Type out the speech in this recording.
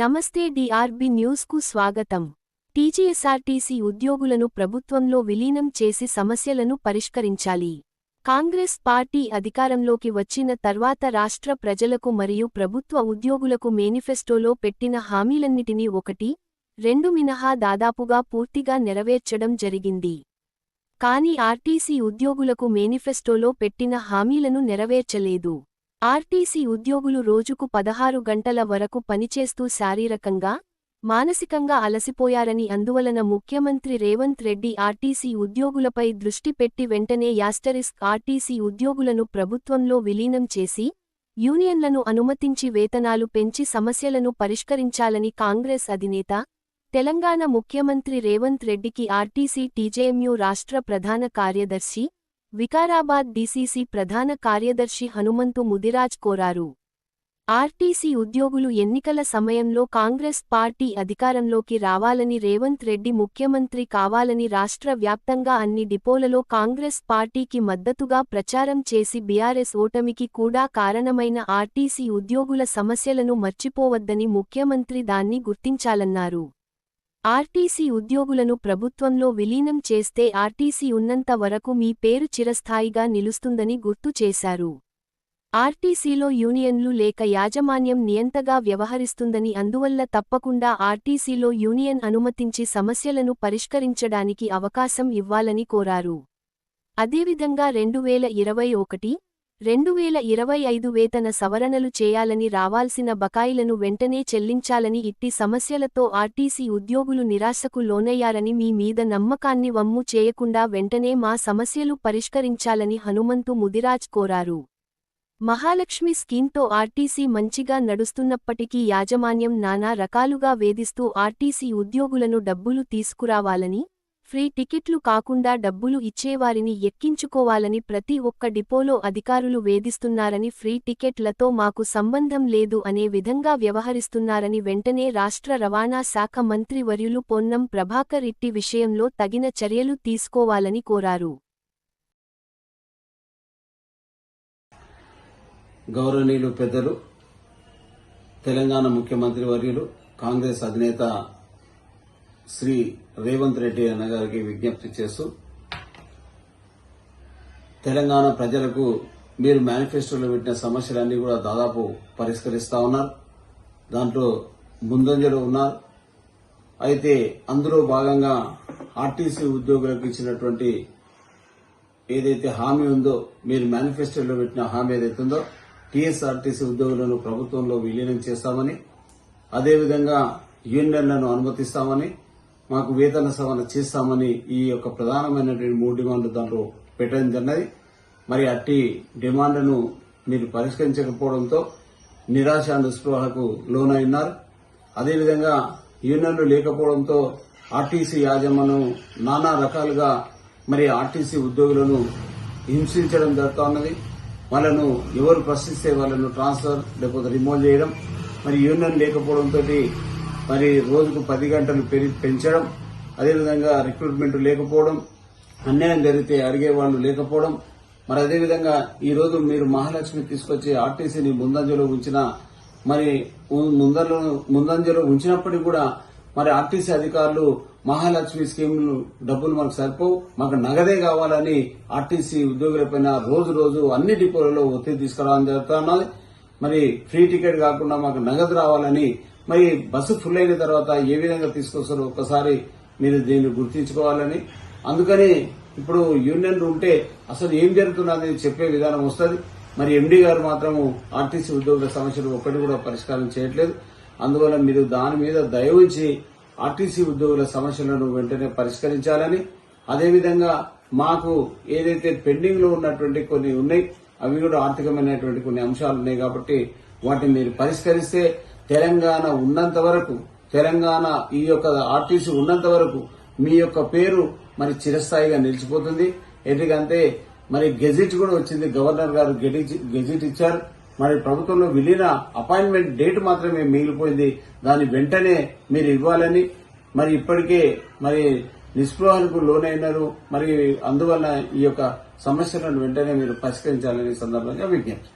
నమస్తే డిఆర్బి న్యూస్కు స్వాగతం. టీజీఎస్ఆర్టీసీ ఉద్యోగులను ప్రభుత్వంలో విలీనం చేసి సమస్యలను పరిష్కరించాలి. కాంగ్రెస్ పార్టీ అధికారంలోకి వచ్చిన తర్వాత రాష్ట్ర ప్రజలకు మరియు ప్రభుత్వ ఉద్యోగులకు మేనిఫెస్టోలో పెట్టిన హామీలన్నిటినీ ఒకటి రెండు మినహా దాదాపుగా పూర్తిగా నెరవేర్చడం జరిగింది. కాని ఆర్టీసీ ఉద్యోగులకు మేనిఫెస్టోలో పెట్టిన హామీలను నెరవేర్చలేదు. ఆర్టీసీ ఉద్యోగులు రోజుకు పదహారు గంటల వరకు పనిచేస్తూ శారీరకంగా మానసికంగా అలసిపోయారని అందువలన ముఖ్యమంత్రి రేవంత్ రెడ్డి ఆర్టీసీ ఉద్యోగులపై దృష్టి పెట్టి వెంటనే యాస్టరిస్క్ ఆర్టీసీ ఉద్యోగులను ప్రభుత్వంలో విలీనం చేసి యూనియన్లను అనుమతించి వేతనాలు పెంచి సమస్యలను పరిష్కరించాలని కాంగ్రెస్ అధినేత తెలంగాణ ముఖ్యమంత్రి రేవంత్ రెడ్డికి ఆర్టీసీ టీజేఎంయు రాష్ట్ర ప్రధాన కార్యదర్శి వికారాబాద్ డీసీసీ ప్రధాన కార్యదర్శి హనుమంతు ముదిరాజ్ కోరారు. ఆర్టీసీ ఉద్యోగులు ఎన్నికల సమయంలో కాంగ్రెస్ పార్టీ అధికారంలోకి రావాలని రేవంత్ రెడ్డి ముఖ్యమంత్రి కావాలని రాష్ట్ర వ్యాప్తంగా అన్ని డిపోలలో కాంగ్రెస్ పార్టీకి మద్దతుగా ప్రచారం చేసి బీఆర్ఎస్ ఓటమికి కూడా కారణమైన ఆర్టీసీ ఉద్యోగుల సమస్యలను మర్చిపోవద్దని ముఖ్యమంత్రి దాన్ని గుర్తించాలన్నారు. ఆర్టీసీ ఉద్యోగులను ప్రభుత్వంలో విలీనం చేస్తే ఆర్టీసీ ఉన్నంత వరకు మీ పేరు చిరస్థాయిగా నిలుస్తుందని గుర్తు చేశారు. ఆర్టీసీలో యూనియన్లు లేక యాజమాన్యం నియంతగా వ్యవహరిస్తుందని అందువల్ల తప్పకుండా ఆర్టీసీలో యూనియన్ అనుమతించి సమస్యలను పరిష్కరించడానికి అవకాశం ఇవ్వాలని కోరారు. అదేవిధంగా రెండువేల ఇరవై ఒకటి రెండువేల ఇరవై ఐదు వేతన సవరణలు చేయాలని రావాల్సిన బకాయిలను వెంటనే చెల్లించాలని ఇట్టి సమస్యలతో ఆర్టీసీ ఉద్యోగులు నిరాశకు లోనయ్యారని మీ మీద నమ్మకాన్ని వమ్ము చేయకుండా వెంటనే మా సమస్యలు పరిష్కరించాలని హనుమంతు ముదిరాజ్ కోరారు. మహాలక్ష్మి స్కీమ్తో ఆర్టీసీ మంచిగా నడుస్తున్నప్పటికీ యాజమాన్యం నానా రకాలుగా వేధిస్తూ ఆర్టీసీ ఉద్యోగులను డబ్బులు తీసుకురావాలని ఫ్రీ టికెట్లు కాకుండా డబ్బులు ఇచ్చేవారిని ఎక్కించుకోవాలని ప్రతి ఒక్క డిపోలో అధికారులు వేధిస్తున్నారని ఫ్రీ టికెట్లతో మాకు సంబంధం లేదు అనే విధంగా వ్యవహరిస్తున్నారని వెంటనే రాష్ట్ర రవాణా శాఖ మంత్రి వర్యులు పొన్నం ప్రభాకర్ ఇట్టి విషయంలో తగిన చర్యలు తీసుకోవాలని కోరారు. గౌరవనీయులు పెద్దలు తెలంగాణ ముఖ్యమంత్రి వర్యులు కాంగ్రెస్ అధినేత శ్రీ రేవంత్ రెడ్డి అన్నగారికి విజ్ఞప్తి చేస్తూ తెలంగాణ ప్రజలకు మీరు మేనిఫెస్టోలో పెట్టిన సమస్యలన్నీ కూడా దాదాపు పరిష్కరిస్తా ఉన్నారు. దాంట్లో ముందంజలో ఉన్నారు. అయితే అందులో భాగంగా ఆర్టీసీ ఉద్యోగులకు ఇచ్చినటువంటి ఏదైతే హామీ ఉందో మీరు మేనిఫెస్టోలో పెట్టిన హామీ ఏదైతే ఉందో టీఎస్ఆర్టీసీ ఉద్యోగులను ప్రభుత్వంలో విలీనం చేస్తామని అదేవిధంగా యూనియన్లను అనుమతిస్తామని మాకు వేతన సవరణ చేస్తామని ఈ యొక్క ప్రధానమైనటువంటి మూడు డిమాండ్లు దాంట్లో పెట్టడం జరిగినది. మరి అట్టి డిమాండ్లను మీరు పరిష్కరించకపోవడంతో నిరాశ నిస్పృహకు లోనైనారు అదేవిధంగా యూనియన్లు లేకపోవడంతో ఆర్టీసీ యాజమాన్యం నానా రకాలుగా మరి ఆర్టీసీ ఉద్యోగులను హింసించడం జరుగుతున్నది వాళ్ళను ఎవరు ప్రశ్నిస్తే వాళ్ళను ట్రాన్స్ఫర్ లేకపోతే రిమూవ్ చేయడం. మరి యూనియన్ లేకపోవడంతో మరి రోజుకు పది గంటలు పెంచడం అదేవిధంగా రిక్రూట్మెంట్ లేకపోవడం అన్యాయం జరిగితే అడిగే వాళ్ళు లేకపోవడం మరి అదేవిధంగా ఈ రోజు మీరు మహాలక్ష్మి తీసుకొచ్చి ఆర్టీసీని ముందంజలో ఉంచిన మరి ఉ- ముందంజలో ఉంచినప్పటికీ కూడా మరి ఆర్టీసీ అధికారులు మహాలక్ష్మి స్కీమ్ డబ్బులు మనకు సరిపోవు మాకు నగదే కావాలని ఆర్టీసీ ఉద్యోగులపైన రోజు రోజు అన్ని డిపోలలో ఒత్తిడి తీసుకురావడం జరుగుతున్నది మరి ఫ్రీ టికెట్ కాకుండా మాకు నగదు రావాలని మరి బస్సు ఫుల్ అయిన తర్వాత ఏ విధంగా తీసుకొస్తారో? ఒక్కసారి మీరు దీన్ని గుర్తించుకోవాలని. అందుకని ఇప్పుడు యూనియన్ ఉంటే అసలు ఏం జరుగుతున్నది చెప్పే విధానం వస్తుంది. మరి ఎండీ గారు మాత్రము ఆర్టీసీ ఉద్యోగుల సమస్యలు ఒక్కటి కూడా పరిష్కారం చేయట్లేదు. అందువల్ల మీరు దాని మీద దయ ఉంచి ఆర్టీసీ ఉద్యోగుల సమస్యలను వెంటనే పరిష్కరించాలని. అదేవిధంగా మాకు ఏదైతే పెండింగ్లో ఉన్నటువంటి కొన్ని ఉన్నాయి అవి కూడా ఆర్థికమైనటువంటి కొన్ని అంశాలు ఉన్నాయి కాబట్టి వాటిని మీరు పరిష్కరిస్తే తెలంగాణ ఉన్నంత వరకు తెలంగాణ ఈ యొక్క ఆర్టీసీ ఉన్నంత వరకు మీ యొక్క పేరు మరి చిరస్థాయిగా నిలిచిపోతుంది. ఎందుకంటే మరి గెజిట్ కూడా వచ్చింది. గవర్నర్ గారు గెజిట్ ఇచ్చారు. మరి ప్రభుత్వంలో విలీన అపాయింట్మెంట్ డేట్ మాత్రమే మిగిలిపోయింది. దాన్ని వెంటనే మీరు ఇవ్వాలని మరి ఇప్పటికే మరి నిస్పృహలకు లోనైనారు. మరి అందువల్ల ఈ యొక్క సమస్యలను వెంటనే మీరు పరిష్కరించాలని సందర్భంగా విజ్ఞప్తి